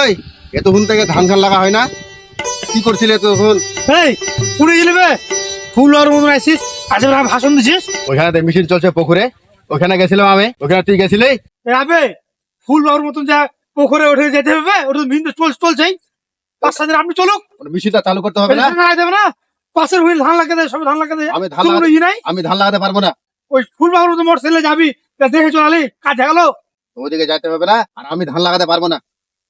এই এতক্ষণ থেকে ধান ধান লাগা হয় না? কি করছিলে তখন এই পুড়ে গেলে বে। ফুল আর মতন আসিস আজকে ভাষণ দিছিস? ওইখানে তো মেশিন চলছে পুকুরে। ওখানে গেছিলাম আমি। ওখানে তুই গেছিলি? আবে ফুল বাবুর মতন যা পুকুরে উঠে যেতে হবে ওটা তো চল চলছেই। পাঁচ সাত আপনি চলুক। মেশিনটা চালু করতে হবে না? দেবে না। পাশের হুইল ধান লাগা দেয় সব ধান লাগা দেয় আমি ধান লাগাতে- নাই। আমি ধান লাগাতে পারব না। ওই ফুল বাবুর মতো মোটর সাইকেলে যাবি দেখে চলালি কাজ গেল। ওদিকে যাইতে হবে না আর আমি ধান লাগাতে পারব না।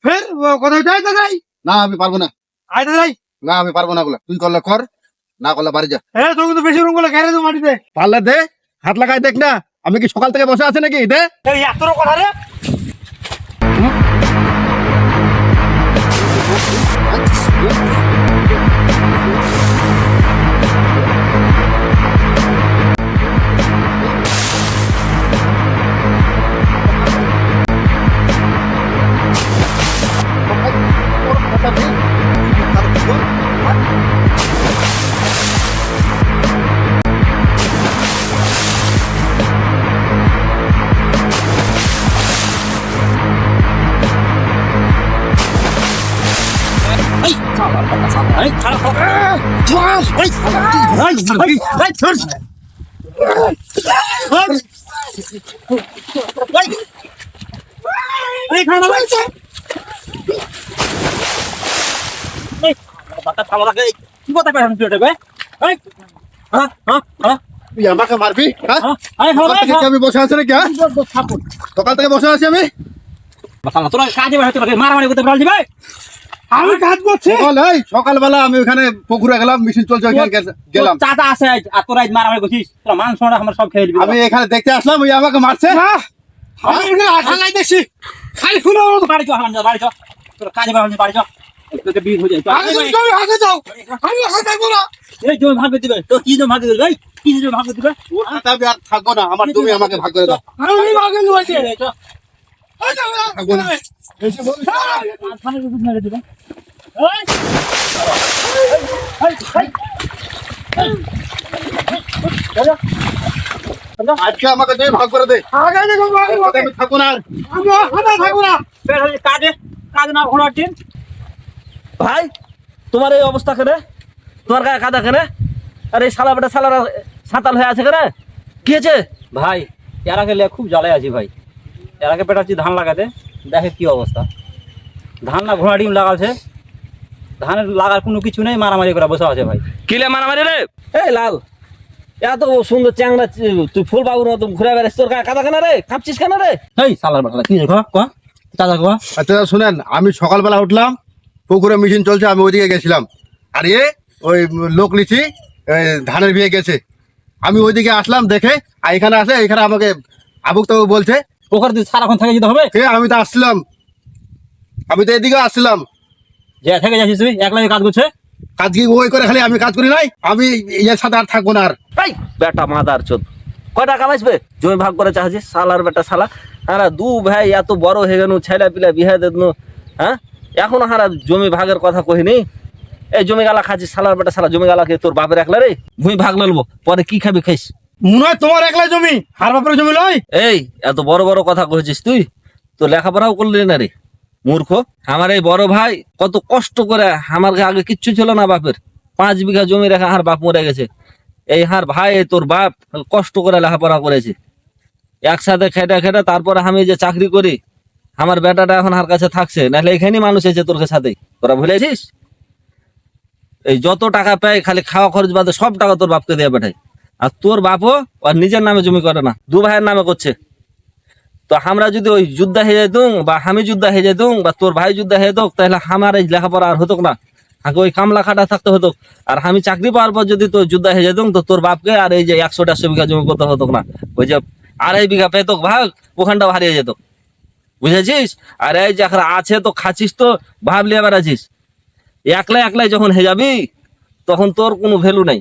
ফের কোথায় যাই তো যাই। না আমি পারব না। আয় তো যাই। না আমি পারব না ওগুলো। তুই করলে কর না করলে বাড়ি যা। হ্যাঁ তোকে তো বেশি রুমগুলো ঘেরে তো মাটিতে। পারলে দে হাত লাগাই দেখ না। আমি কি সকাল থেকে বসে আছে নাকি? দে। এই এত কথা রে। তুই আমাকে মারবি হ্যাঁ? সকাল থেকে কি আমি বসে আছি নাকি হ্যাঁ? সকাল থেকে বসে আছি আমি আমি কাজ করছি। সকাল এই সকালবেলা আমি ওখানে পুকুরে গেলাম মেশিন চলছে ওইখানে গে- গেলাম। চাচা আছে আর তোরা আজ মারামারি করছিস তোরা মাংস আমরা সব খেয়ে দিবি আমি এখানে দেখতে আসলাম ওই আমাকে মারছে। না। আমি এখানে আশা নাই দেখছি। খালি ফুল বাড়ি চ হারাম বাড়ি চ। তোরা কাজে বাড়ি বাড়ি চ। তোকে বিয়ে হয়ে যায়। তো তুমি আগে যাও আমি আগে যাব না। এই জমি ভাগ করে দিবে। তো কি জমি ভাগ দিবে? কি জমি ভাগ দিবে? ওর সাথে আমি আর থাকব না। আমার তুমি আমাকে ভাগ করে দাও। আমি এই। থাকব মেরে দিবে। আজকে আমাকে তুই ভাগ করে দে। আমি থাকব আর। আমি আগে থাকব না। বের কাজে কাজে না ঘোড়ার টিম ভাই তোমার এই অবস্থা কেন? তোমার গায়ে কাদা কেন? আরে এই শালা বেটা শালারা সাঁতাল হয়ে আছে কেন? কি হয়েছে? ভাই এর আগে খুব জ্বালায় আছি ভাই। এর আগে পেটাচ্ছি ধান লাগাতে দেখে কি অবস্থা। ধান না ঘোড়া ডিম লাগাছে ধানের লাগার কোনো কিছু নেই মারামারি করে বসে আছে ভাই। কিলে মারামারি রে? এই লাল এত সুন্দর চ্যাংরা তুই ফুল বাবুর মতো ঘুরে বেড়াস তোর কাদা কেন রে? কাঁপছিস কেন রে? এই সালার বেটা কি রে ক চাচা ক? আচ্ছা শুনেন আমি সকালবেলা উঠলাম পুকুরে মেশিন চলছে আমি ওইদিকে গেছিলাম। আর এ ওই লোক নিচি ধানের বিয়ে গেছে। আমি ওইদিকে আসলাম দেখে আর এখানে আসে এখানে আমাকে আবুক তাবু বলছে ওখানে তুই সারাক্ষণ থাকে যেতে হবে? কে আমি তো আসছিলাম। আমি তো এদিকে আসছিলাম। যে থেকে যাচ্ছিস তুই? একলা কাজ করছে? কাজ কি ওই করে খালি আমি কাজ করি নাই? আমি এর সাথে আর থাকব না আর। এই! বেটা মাদার চোদ কয় টাকা বাঁচবে জমি ভাগ করে চাচ্ছিস সালার বেটা সালা। হ্যাঁ দু ভাই এত বড় হয়ে গেল ছেলে পিলা বিহা দেনু হ্যাঁ? এখনও হারা জমি ভাগের কথা কহিনি। এই জমি গালা খাচ্ছিস সালার বেটা সালা জমি গালাকে তোর বাপের একলা রে? ভুঁই ভাগ লড়বো পরে কি খাবি খাইস? মনে হয় তোমার একলা জমি হার বাপের জমি লয়? এই এত বড় বড় কথা কহেছিস তুই? তো লেখাপড়াও করলি না রে? মূর্খ। আমার এই বড় ভাই কত কষ্ট করে আমার আগে কিচ্ছু ছিল না বাপের। পাঁচ বিঘা জমি রেখে হার বাপ মরে গেছে। এই হার ভাই তোর বাপ কষ্ট করে লেখাপড়া করেছে। একসাথে খেটে খেটে তারপরে আমি যে চাকরি করি, আমার বেটাটা এখন হার কাছে থাকছে। নাহলে এখানেই মানুষ এসে তোর সাথে। তোরা ভুলেছিস? এই যত টাকা পায়, খালি খাওয়া খরচ বাদে সব টাকা তোর বাপকে দিয়ে পাঠায়। আর তোর বাপও আর নিজের নামে জমি করে না। দু ভাইয়ের নামে করছে। তো আমরা যদি ওই যুদ্ধ হয়ে যেতুম বা আমি যুদ্ধ হয়ে যেতুম বা তোর ভাই যুদ্ধ হয়ে যেত তাহলে আমার এই লেখাপড়া আর হতো না। আগে ওই কামলা খাটা থাকতে হতো আর আমি চাকরি পাওয়ার পর যদি তোর যুদ্ধ হয়ে যেতুম, তো তোর বাপকে আর এই যে একশো, দেড়শো বিঘা জমি করতে হতো না। ওই যে আড়াই বিঘা পেতো ভাগ, ওখানটাও হারিয়ে যেত বুঝেছিস? আর এই যে এখন আছে তো খাচ্ছিস তো ভাবলিয়ে আছিস একলাই একলাই যখন হয়ে যাবি তখন তোর কোনো ভ্যালু নাই।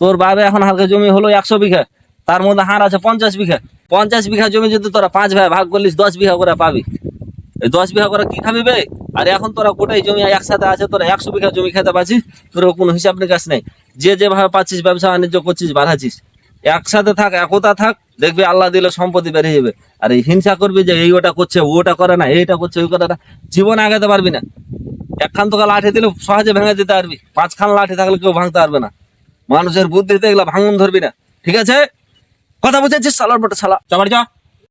তোর বাবে এখন হালকা জমি হলো একশো বিঘা। তার মধ্যে হার আছে পঞ্চাশ বিঘা। পঞ্চাশ বিঘা জমি যদি তোরা পাঁচ ভাই ভাগ করলিস, দশ বিঘা করে পাবি। এই দশ বিঘা করে কি খাবি বে? আর এখন তোরা গোটাই জমি একসাথে আছে, তোরা একশো বিঘা জমি খেতে পাচ্ছিস তোর কোনো হিসাব নিকাশ নেই। যে যেভাবে পাচ্ছিস, ব্যবসা বাণিজ্য করছিস বাড়াচ্ছিস একসাথে থাক, একতা থাক, দেখবি আল্লাহ দিলে সম্পত্তি বেড়ে যাবে। আর এই হিংসা করবি যে এই ওটা করছে, ওটা করে না, এইটা করছে, ওই কথা জীবন আগাতে পারবি না। একখান তোকে লাঠি দিলে সহজে ভেঙে দিতে পারবি। পাঁচখান লাঠি থাকলে কেউ ভাঙতে পারবে না। মানুষের বুদ্ধিতে এগুলো ভাঙন ধরবি না। ঠিক আছে? কথা যে সালার বটে সালা। চাবার যা